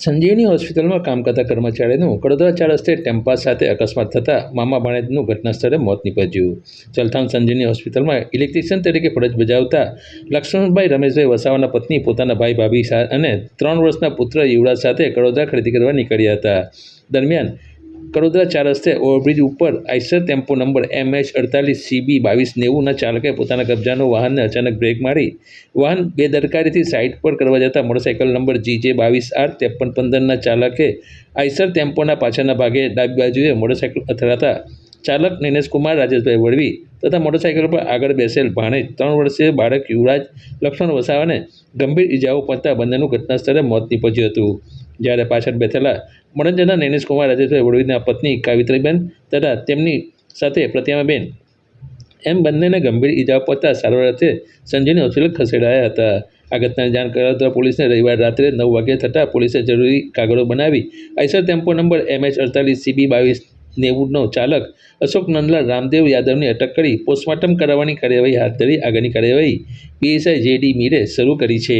સંજીવની હોસ્પિટલમાં કામ કરતા કર્મચારીનું કડોદરા ચાર રસ્તે ટેમ્પા સાથે અકસ્માત થતાં મામા ભાણેજનું ઘટના સ્થળે મોત નીપજ્યું. ચલથાણ સંજીવની હોસ્પિટલમાં ઇલેક્ટ્રિશિયન તરીકે ફરજ બજાવતા લક્ષ્મણભાઈ રમેશભાઈ વસાવાના પત્ની, પોતાના ભાઈ ભાભી અને ત્રણ વર્ષના પુત્ર યુવરાજ સાથે કડોદરા ખરીદી કરવા નીકળ્યા હતા. દરમિયાન કડોદરા ચાર રસ્તે ઓવરબ્રિજ ઉપર Eicher tempo number M H અડતાલીસ સીબી બાવીસ નેવુંના ચાલકે પોતાના કબજાનો વાહનને અચાનક બ્રેક મારી. વાહન બેદરકારીથી સાઇડ પર કરવા જતાં મોટરસાઇકલ નંબર જે બાવીસ આર ત્રેપન પંદરના ચાલકે આઈસર ટેમ્પોના પાછળના ભાગે ડાબી બાજુએ મોટરસાઇકલ અથડાતા ચાલક નિનેશકુમાર રાજેશભાઈ વળવી તથા મોટરસાઇકલ પર આગળ બેસેલ ભાણેજ ત્રણ વર્ષીય બાળક યુવરાજ લક્ષ્મણ વસાવાને ગંભીર ઇજાઓ પહોંચતા બંનેનું ઘટના સ્થળે મોત નીપજ્યું હતું. જ્યારે પાછળ બેઠેલા મણંજના નિનેશકુમાર રાજેશભાઈ વળવીના પત્ની કાવિત્રીબેન તથા તેમની સાથે પ્રતિમાબેન એમ બંનેને ગંભીર ઇજાઓ પહોંચતા સારવાર અર્થે સંજયની હોસ્પિટલ ખસેડાયા હતા. આ ઘટનાની જાણ કરાવતા પોલીસને રવિવાર રાત્રે નવ વાગ્યે થતાં પોલીસે જરૂરી કાગળો બનાવી આઈસર ટેમ્પો નંબર એમએચ અડતાલીસ સીબી બાવીસ નેવુંનો ચાલક અશોક નંદલાલ રામદેવ યાદવની અટક કરી પોસ્ટમોર્ટમ કરાવવાની કાર્યવાહી હાથ ધરી આગળની કાર્યવાહી પીએસઆઈ જે ડી મીરે શરૂ કરી છે.